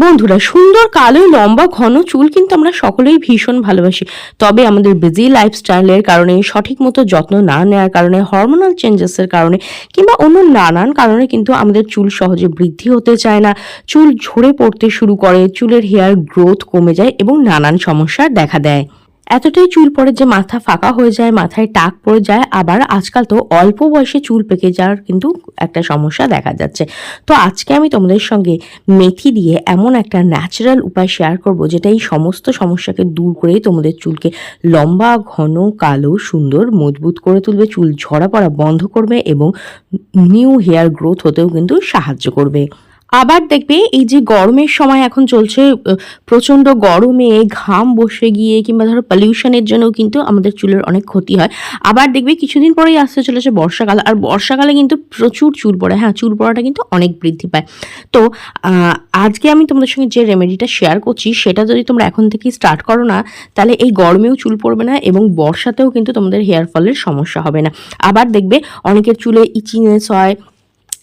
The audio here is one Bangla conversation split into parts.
বন্ধুরা, সুন্দর কালো লম্বা, ঘন চুল কিন্তু আমরা সকলেই ভীষণ ভালোবাসি। তবে আমাদের বিজি লাইফস্টাইলের কারণে, সঠিক মতো যত্ন না নেওয়ার কারণে হরমোনাল চেঞ্জেসের কারণে, কিংবা অন্য নানান কারণে কিন্তু আমাদের চুল সহজে বৃদ্ধি হতে চায় না। চুল ঝরে পড়তে শুরু করে, চুলের হেয়ার গ্রোথ কমে যায় এবং নানান সমস্যা দেখা দেয়। এতটাই চুল পড়ে যে মাথা ফাঁকা হয়ে যায়, মাথায় টাক পড়ে যায়, আবার আজকাল তো অল্প বয়সে চুল পেকে যাওয়ার কিন্তু একটা সমস্যা দেখা যাচ্ছে। তো আজকে আমি তোমাদের সঙ্গে মেথি দিয়ে এমন একটা ন্যাচারাল উপায় শেয়ার করব, যেটা এই সমস্ত সমস্যাকে দূর করে তোমাদের চুলকে লম্বা, ঘন, কালো, সুন্দর, মজবুত করে তুলবে, চুল ঝরা পড়া বন্ধ করবে এবং নিউ হেয়ার গ্রোথ হতেও কিন্তু সাহায্য করবে। আবার দেখবে এই যে গরমের সময় এখন চলছে প্রচণ্ড গরমে ঘাম বসে গিয়ে কিংবা ধরো পলিউশনের জন্য কিন্তু আমাদের চুলের অনেক ক্ষতি হয়। আবার দেখবে কিছুদিন পরেই আসতে চলেছে বর্ষাকাল, আর বর্ষাকালে কিন্তু প্রচুর চুল পড়ে হ্যাঁ চুল পড়াটা কিন্তু অনেক বৃদ্ধি পায়। তো আজকে আমি তোমাদের সঙ্গে যে রেমেডিটা শেয়ার করছি, সেটা যদি তোমরা এখন থেকেই স্টার্ট করো না, তাহলে এই গরমেও চুল পড়বে না এবং বর্ষাতেও কিন্তু তোমাদের হেয়ার ফলের সমস্যা হবে না। আবার দেখবে অনেকের চুলে ইচিনেস হয়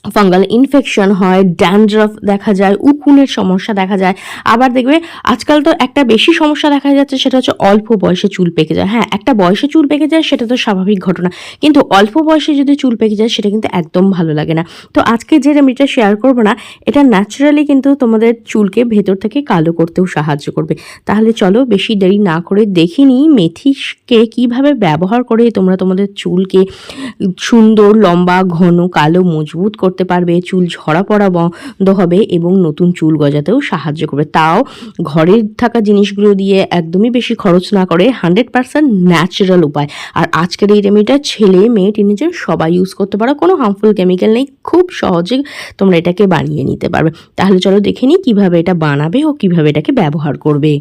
ফাঙ্গাল ইনফেকশন হয়, ড্যান্ড্রফ দেখা যায়, উকুনের সমস্যা দেখা যায়। আবার দেখবে আজকাল তো একটা বেশি সমস্যা দেখা যাচ্ছে, সেটা হচ্ছে অল্প বয়সে চুল পেকে যায়। হ্যাঁ একটা বয়সে চুল পেকে যায়, সেটা তো স্বাভাবিক ঘটনা। কিন্তু অল্প বয়সে যদি চুল পেকে যায়, সেটা কিন্তু একদম ভালো লাগে না। তো আজকে যে রেমিডিটা শেয়ার করব না, এটা ন্যাচারালি কিন্তু তোমাদের চুলকে ভেতর থেকে কালো করতেও সাহায্য করবে। তাহলে চলো বেশি দেরি না করে দেখিনি মেথিকে কীভাবে ব্যবহার করে তোমরা তোমাদের চুলকে সুন্দর, লম্বা, ঘন, কালো, মজবুত করতে পারবে, চুল ঝরা পড়া বন্ধ হবে এবং নতুন চুল গজাতেও সাহায্য করবে। তাও ঘরের থাকা জিনিসগুলো দিয়ে একদমই বেশি খরচ না করে হান্ড্রেড পার্সেন্ট ন্যাচারাল উপায়। আর আজকের এই রেমিটা ছেলে, মেয়ে টিনেজার সবাই ইউজ করতে পারো, কোনো হার্মফুল কেমিক্যাল নেই, খুব সহজে তোমরা এটাকে বানিয়ে নিতে পারবে। তাহলে চলো দেখে নিই কীভাবে এটা বানাবে ও কীভাবে এটাকে ব্যবহার করবে।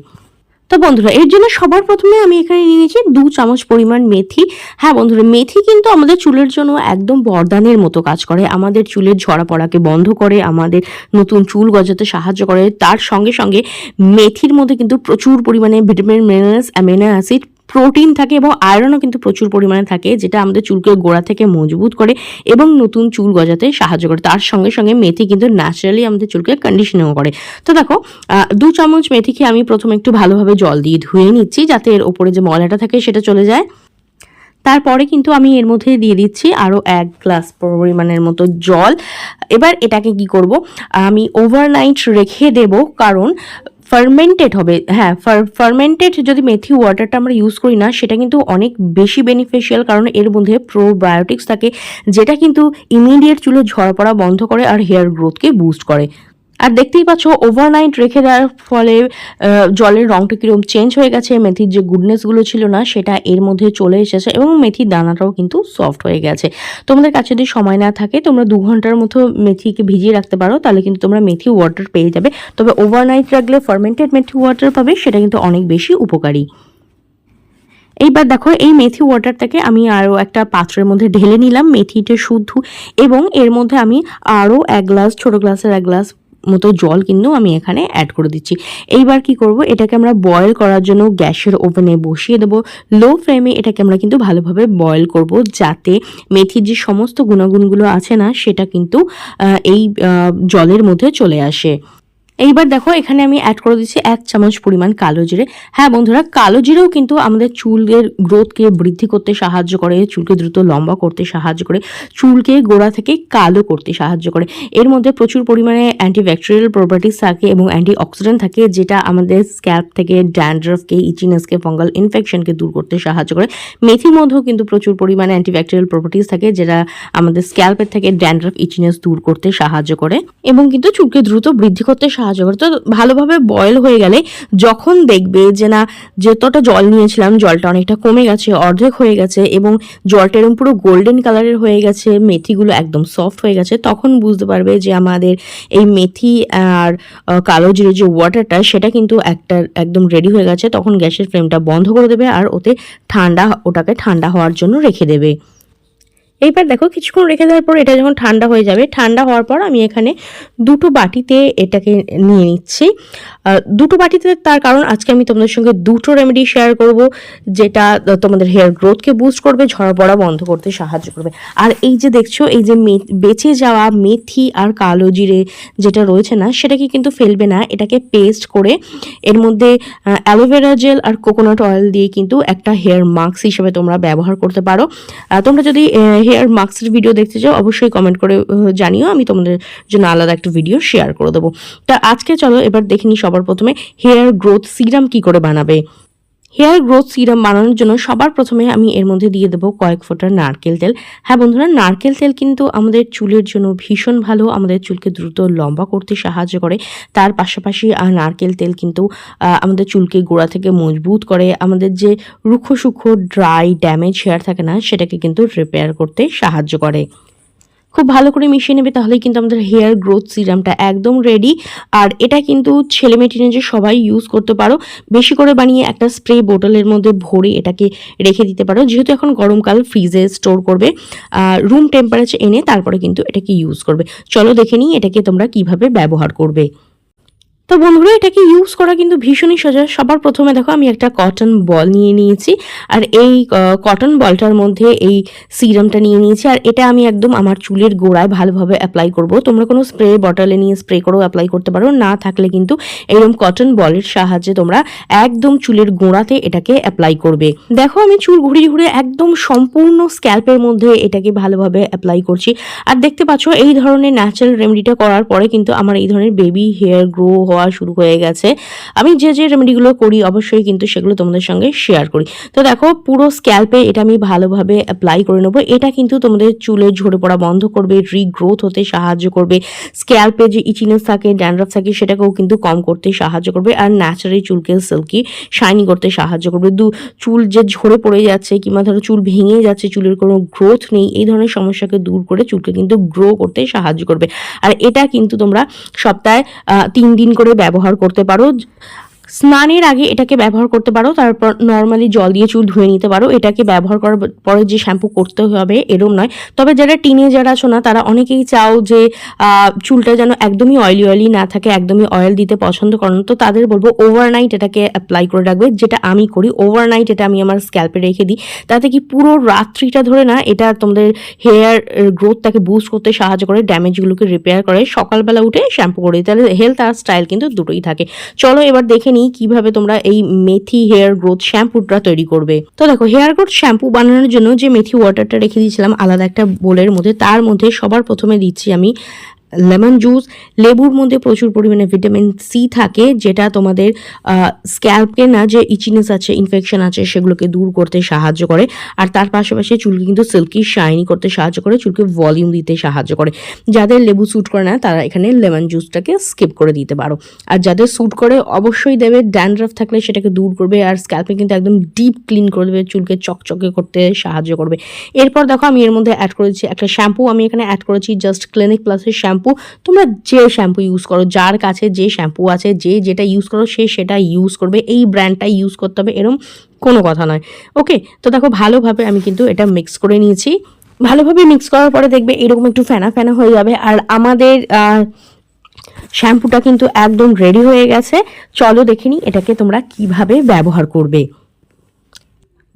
তো বন্ধুরা, এর জন্য সবার প্রথমে আমি এখানে নিয়ে নিয়েছি দু চামচ পরিমাণ মেথি। হ্যাঁ বন্ধুরা, মেথি কিন্তু আমাদের চুলের জন্য একদম বরদানের মতো কাজ করে। আমাদের চুলের ঝরা পড়াকে বন্ধ করে, আমাদের নতুন চুল গজাতে সাহায্য করে। তার সঙ্গে সঙ্গে মেথির মধ্যে কিন্তু প্রচুর পরিমাণে vitamin, minerals, amino acid protein থাকে এবং আয়রনও কিন্তু প্রচুর পরিমাণে থাকে, যেটা আমাদের চুলকে গোড়া থেকে মজবুত করে এবং নতুন চুল গজাতে সাহায্য করে। তার সঙ্গে সঙ্গে মেথি কিন্তু ন্যাচারালি আমাদের চুলকে কন্ডিশনিং করে। তো দেখো দু চামচ মেথিকে আমি প্রথমে একটু ভালোভাবে জল দিয়ে ধুয়ে নিচ্ছি, যাতে এর ওপরে যে ময়লাটা থাকে সেটা চলে যায়। তারপরে কিন্তু আমি এর মধ্যে দিয়ে দিচ্ছি আরও এক গ্লাস পরিমাণের মতো জল। এবার এটাকে কি করব? আমি ওভারনাইট রেখে দেব, কারণ ফার্মেন্টেড হবে। হ্যাঁ ফার্মেন্টেড যদি মেথি ওয়াটারটা আমরা ইউজ করি না, সেটা কিন্তু অনেক বেশি বেনিফিশিয়াল কারণ এর মধ্যে প্রোবায়োটিক্স থাকে, যেটা কিন্তু ইমিডিয়েট চুলো ঝরা পড়া বন্ধ করে আর হেয়ার গ্রোথকে বুস্ট করে। আর দেখতেই পাচ্ছ ওভারনাইট রেখে দেওয়ার ফলে জলের রংটা কীরকম চেঞ্জ হয়ে গেছে, মেথির যে গুডনেসগুলো ছিল না, সেটা এর মধ্যে চলে এসেছে এবং মেথির দানাটাও কিন্তু সফট হয়ে গেছে। তোমাদের কাছে যদি সময় না থাকে, তোমরা দু ঘণ্টার মতো মেথিকে ভিজিয়ে রাখতে পারো, তাহলে কিন্তু তোমরা মেথি ওয়াটার পেয়ে যাবে। তবে ওভারনাইট রাখলে ফার্মেন্টেড মেথি ওয়াটার পাবে, সেটা কিন্তু অনেক বেশি উপকারী। এইবার দেখো, এই মেথি ওয়াটারটাকে আমি আরও একটা পাত্রের মধ্যে ঢেলে নিলাম, মেথিটা শুদ্ধ এবং এর মধ্যে আমি আরও এক গ্লাস ছোট গ্লাসের এক গ্লাস মতো জল কিন্তু আমি এখানে অ্যাড করে দিচ্ছি। এইবার কি করব? এটাকে আমরা বয়েল করার জন্য গ্যাসের ওভেনে বসিয়ে দেবো। লো ফ্লেমে এটাকে আমরা কিন্তু ভালোভাবে বয়েল করব যাতে মেথির যে সমস্ত গুণাগুণগুলো আছে না, সেটা কিন্তু এই জলের মধ্যে চলে আসে। এইবার দেখো, এখানে আমি অ্যাড করে দিচ্ছি এক চামচ পরিমাণ কালো জিরে। হ্যাঁ বন্ধুরা, কালো জিরেও কিন্তু আমাদের চুলের গ্রোথকে বৃদ্ধি করতে সাহায্য করে, চুলকে দ্রুত লম্বা করতে সাহায্য করে, চুলকে গোড়া থেকে কালো করতে সাহায্য করে। এর মধ্যে প্রচুর পরিমাণে অ্যান্টিব্যাকটেরিয়াল প্রপার্টিস থাকে এবং অ্যান্টি অক্সিডেন্ট থাকে, যেটা আমাদের স্ক্যাল্প থেকে ড্যান্ড্রফকে ইচিনেসকে ফঙ্গাল ইনফেকশনকে দূর করতে সাহায্য করে। মেথির মধ্যেও কিন্তু প্রচুর পরিমাণে অ্যান্টিব্যাকটেরিয়াল প্রপার্টিস থাকে, যেটা আমাদের স্ক্যাল্পের থেকে ড্যান্ড্রফ ইচিনেস দূর করতে সাহায্য করে এবং কিন্তু চুলকে দ্রুত বৃদ্ধি করতে সাহায্য করে। তো ভালোভাবে বয়েল হয়ে গেলে যখন দেখবে যে না, যতটা জল নিয়েছিলাম, জলটা অনেকটা কমে গেছে, অর্ধেক হয়ে গেছে এবং জলটা এরকম পুরো গোল্ডেন কালারের হয়ে গেছে, মেথিগুলো একদম সফট হয়ে গেছে, তখন বুঝতে পারবে যে আমাদের এই মেথি আর কালো জিরে যে ওয়াটারটা সেটা কিন্তু একটা একদম রেডি হয়ে গেছে, তখন গ্যাসের ফ্লেমটা বন্ধ করে দেবে আর ওতে ঠান্ডা, ওটাকে ঠান্ডা হওয়ার জন্য রেখে দেবে। এইবার দেখো কিছুক্ষণ রেখে দেওয়ার পর এটা যখন ঠান্ডা হয়ে যাবে, ঠান্ডা হওয়ার পর আমি এখানে দুটো বাটিতে এটাকে নিয়ে নিচ্ছি। দুটো বাটিতে তার কারণ আজকে আমি তোমাদের সঙ্গে দুটো রেমেডি শেয়ার করব, যেটা তোমাদের হেয়ার গ্রোথকে বুস্ট করবে ঝরা পড়া বন্ধ করতে সাহায্য করবে। আর এই যে দেখছ, এই যে বেঁচে যাওয়া মেথি আর কালো জিরে যেটা রয়েছে না, সেটাকে কিন্তু ফেলবে না, এটাকে পেস্ট করে এর মধ্যে অ্যালোভেরা জেল আর কোকোনাট অয়েল দিয়ে কিন্তু একটা হেয়ার মাস্ক হিসেবে তোমরা ব্যবহার করতে পারো। তোমরা যদি হেয়ার মাস্কের ভিডিও দেখতে চাও, অবশ্যই কমেন্ট করে জানিও। আমি তোমাদের জন্য আলাদা একটা ভিডিও শেয়ার করে দেবো। তা আজকে চলো, এবার দেখিনি সবার প্রথমে হেয়ার গ্রোথ সিরাম কি করে বানাবে। হেয়ার গ্রোথ সিরাম বানানোর জন্য সবার প্রথমে আমি এর মধ্যে দিয়ে দেবো কয়েক ফোঁটা নারকেল তেল। হ্যাঁ বন্ধুরা, নারকেল তেল কিন্তু আমাদের চুলের জন্য ভীষণ ভালো, আমাদের চুলকে দ্রুত লম্বা করতে সাহায্য করে। তার পাশাপাশি নারকেল তেল কিন্তু আমাদের চুলকে গোড়া থেকে মজবুত করে। আমাদের যে রুক্ষ সূক্ষ্ম ড্রাই, ড্যামেজ হেয়ার থাকে না, সেটাকে কিন্তু রিপেয়ার করতে সাহায্য করে। খুব ভালো করে মিশিয়ে নেবে, তাহলেই কিন্তু আমাদের হেয়ার গ্রোথ সিরামটা একদম রেডি আর এটা কিন্তু ছেলে মেয়ে টিনেজে সবাই ইউজ করতে পারো, বেশি করে বানিয়ে একটা স্প্রে বোতলের মধ্যে ভরে এটাকে রেখে দিতে পারো। যেহেতু এখন গরমকাল ফ্রিজে স্টোর করবে রুম টেম্পারেচার এনে তারপরে কিন্তু এটাকে ইউজ করবে। চলো দেখে নিই এটাকে তোমরা কীভাবে ব্যবহার করবে। তো বন্ধুরা, এটাকে ইউজ করা কিন্তু ভীষণই সোজা। সবার প্রথমে দেখো, আমি একটা কটন বল নিয়ে নিয়েছি। আর এই কটন বলটার মধ্যে এই সিরামটা নিয়ে নিয়েছি। আর এটা আমি একদম আমার চুলের গোড়ায় ভালোভাবে অ্যাপ্লাই করব। তোমরা কোনো স্প্রে বটলে নিয়ে স্প্রে করেও অ্যাপ্লাই করতে পারো। না থাকলে কিন্তু এরকম কটন বলের সাহায্যে তোমরা একদম চুলের গোড়াতে এটাকে অ্যাপ্লাই করবে। দেখো, আমি চুল ঘুরিয়ে ঘুরে একদম সম্পূর্ণ স্ক্যাল্পের মধ্যে এটাকে ভালোভাবে অ্যাপ্লাই করছি। আর দেখতে পাচ্ছ, এই ধরনের ন্যাচারাল রেমেডিটা করার পরে কিন্তু আমার এই ধরনের বেবি হেয়ার গ্রো হওয়া শুরু হয়ে গেছে। আমি যে যে রেমেডিগুলো করি, অবশ্যই কিন্তু সেগুলো তোমাদের সঙ্গে শেয়ার করি। তো দেখো, পুরো স্ক্যাল্পে এটা আমি ভালোভাবে অ্যাপ্লাই করে নেব। এটা কিন্তু তোমাদের চুলের ঝরে পড়া বন্ধ করবে রিগ্রোথ হতে সাহায্য করবে। স্ক্যাল্পে যে ইচিনেস থাকে ড্যান্ড্রাফ থাকে, সেটাকেও কিন্তু কম করতে সাহায্য করবে। আর ন্যাচারালি চুলকে সিল্কি শাইনি করতে সাহায্য করবে। দু, চুল যে ঝরে পড়ে যাচ্ছে কিংবা ধরো চুল ভেঙে যাচ্ছে, চুলের কোনো গ্রোথ নেই, এই ধরনের সমস্যাকে দূর করে চুলকে কিন্তু গ্রো করতে সাহায্য করবে। আর এটা কিন্তু তোমরা সপ্তাহে তিন দিন করে ব্যবহার করতে পারো। স্নানের আগে এটাকে ব্যবহার করতে পারো, তারপর নর্মালি জল দিয়ে চুল ধুয়ে নিতে পারো। এটাকে ব্যবহার করার পরে যে শ্যাম্পু করতে হবে এরম নয়। তবে যারা টিনে যারা আছো না, তারা অনেকেই চাও যে চুলটা যেন একদমই অয়েলি অয়েলি না থাকে, একদমই অয়েল দিতে পছন্দ করেন তো তাদের বলব ওভারনাইট এটাকে অ্যাপ্লাই করে রাখবে, যেটা আমি করি। ওভারনাইট এটা আমি আমার স্ক্যাল্পে রেখে দিই। তাতে কি পুরো রাত্রিটা ধরে না, এটা তোমাদের হেয়ার গ্রোথটাকে বুস্ট করতে সাহায্য করে ড্যামেজগুলোকে রিপেয়ার করে। সকালবেলা উঠে শ্যাম্পু করে দিই। তাহলে হেলথ আর স্টাইল কিন্তু দুটোই থাকে। চলো এবার দেখে নিই কীভাবে তোমরা এই মেথি হেয়ার গ্রোথ শ্যাম্পুটা তৈরি করবে। তো দেখো, হেয়ার গ্রোথ শ্যাম্পু বানানোর জন্য যে মেথি ওয়াটারটা রেখে দিয়েছিলাম, আলাদা একটা বোলের মধ্যে, তার মধ্যে সবার প্রথমে দিচ্ছি আমি লেমন জুস, লেবুর মধ্যে প্রচুর পরিমাণে ভিটামিন সি থাকে, যেটা তোমাদের স্ক্যাল্পকে না যে ইচিনেস আছে ইনফেকশন আছে, সেগুলোকে দূর করতে সাহায্য করে। আর তার পাশাপাশি চুলকে কিন্তু সিল্কি শাইনি করতে সাহায্য করে, চুলকে ভলিউম দিতে সাহায্য করে। যাদের লেবু স্যুট করে না, তারা এখানে লেমন জুসটাকে স্কিপ করে দিতে পারো। আর যাদের স্যুট করে, অবশ্যই দেবে ড্যান্ড্রাফ থাকলে সেটাকে দূর করবে, আর স্ক্যাল্পে কিন্তু একদম ডিপ ক্লিন করে দেবে, চুলকে চকচকে করতে সাহায্য করবে। এরপর দেখো, আমি এর মধ্যে অ্যাড করেছি একটা শ্যাম্পু আমি এখানে অ্যাড করেছি জাস্ট ক্লিনিক প্লাসের শ্যাম্পু তোমরা যে শ্যাম্পু ইউজ করো, যার কাছে যে শ্যাম্পু আছে, যে যেটা ইউজ করো, সে সেটা ইউজ করবে, এই ব্র্যান্ডটা ইউজ করতে হবে, এরম কোনো কথা নয়। ওকে তো দেখো, ভালোভাবে আমি কিন্তু এটা মিক্স করে নিয়েছি। ভালোভাবে মিক্স করার পরে দেখবে এরকম একটু ফেনা ফেনা হয়ে যাবে। আর আমাদের শ্যাম্পুটা কিন্তু একদম রেডি হয়ে গেছে। চলো দেখে নিই এটাকে তোমরা কীভাবে ব্যবহার করবে।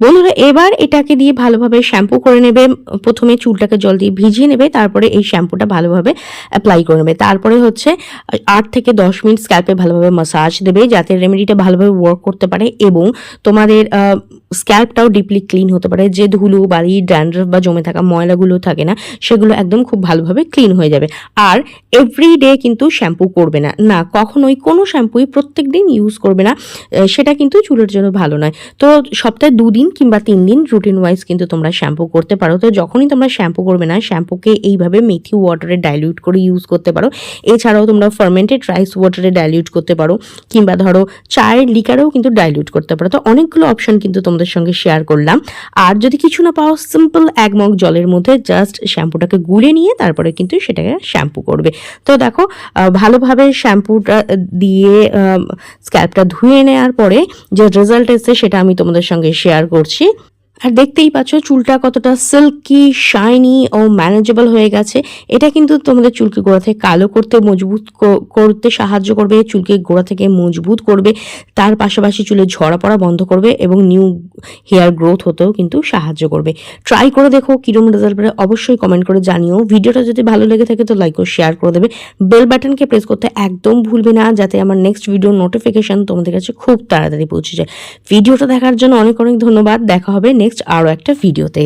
বন্ধুরা, এবার এটাকে দিয়ে ভালোভাবে শ্যাম্পু করে নেবে। প্রথমে চুলটাকে জল দিয়ে ভিজিয়ে নেবে, তারপরে এই শ্যাম্পুটা ভালোভাবে অ্যাপ্লাই করে নেবে। তারপরে হচ্ছে, আট থেকে দশ মিনিট স্ক্যাল্পে ভালোভাবে মাসাজ দেবে, যাতে রেমেডিটা ভালোভাবে ওয়ার্ক করতে পারে। এবং তোমাদের স্ক্যাল্পটাও ডিপলি ক্লিন হতে পারে। যে ধুলো, বালি ড্যান্ড্রফ বা জমে থাকা ময়লাগুলো থাকে না, সেগুলো একদম খুব ভালোভাবে ক্লিন হয়ে যাবে। আর এভরি ডে কিন্তু শ্যাম্পু করবে না। না, কখনোই কোনো শ্যাম্পুই প্রত্যেক দিন ইউজ করবে না। সেটা কিন্তু চুলের জন্য ভালো নয়। তো সপ্তাহে দুদিন কিংবা তিন দিন রুটিন ওয়াইজ কিন্তু তোমরা শ্যাম্পু করতে পারো। তো যখনই তোমরা শ্যাম্পু করবে না শ্যাম্পুকে এইভাবে মেথি ওয়াটারে ডাইলিউট করে ইউজ করতে পারো। এছাড়াও তোমরা ফার্মেন্টেড রাইস ওয়াটারে ডাইলিউট করতে পারো। কিংবা ধরো চায়ের লিকারেও কিন্তু ডাইলিউট করতে পারো। তো অনেকগুলো অপশন কিন্তু তোমাদের সঙ্গে শেয়ার করলাম। আর যদি কিছু না পাও সিম্পল এক মগ জলের মধ্যে জাস্ট শ্যাম্পুটাকে গুলে নিয়ে তারপরে কিন্তু সেটাকে শ্যাম্পু করবে। তো দেখো ভালোভাবে শ্যাম্পুটা দিয়ে স্ক্যাল্পটা ধুয়ে নেওয়ার পরে যে রেজাল্ট এসছে সেটা আমি তোমাদের সঙ্গে শেয়ার করছি। আর দেখতেই পাচ্ছ চুলটা কতটা সিল্কি শাইনি ও ম্যানেজেবল হয়ে গেছে। এটা কিন্তু তোমাদের চুলকে গোড়া থেকে কালো করতে মজবুত করতে সাহায্য করবে, চুলকে গোড়া থেকে মজবুত করবে, তার পাশাপাশি চুলে ঝরা পড়া বন্ধ করবে এবং নিউ হেয়ার গ্রোথ হতেও কিন্তু সাহায্য করবে। ট্রাই করে দেখো কিরম রেজাল্ট অবশ্যই কমেন্ট করে জানিও। ভিডিওটা যদি ভালো লেগে থাকে তো লাইক ও শেয়ার করে দেবে। বেল বাটনকে প্রেস করতে একদম ভুলবে না, যাতে আমার নেক্সট ভিডিও নোটিফিকেশন তোমাদের কাছে খুব তাড়াতাড়ি পৌঁছে যায়। ভিডিওটা দেখার জন্য অনেক অনেক ধন্যবাদ। দেখা হবে নেক্সট আরও একটা ভিডিওতে।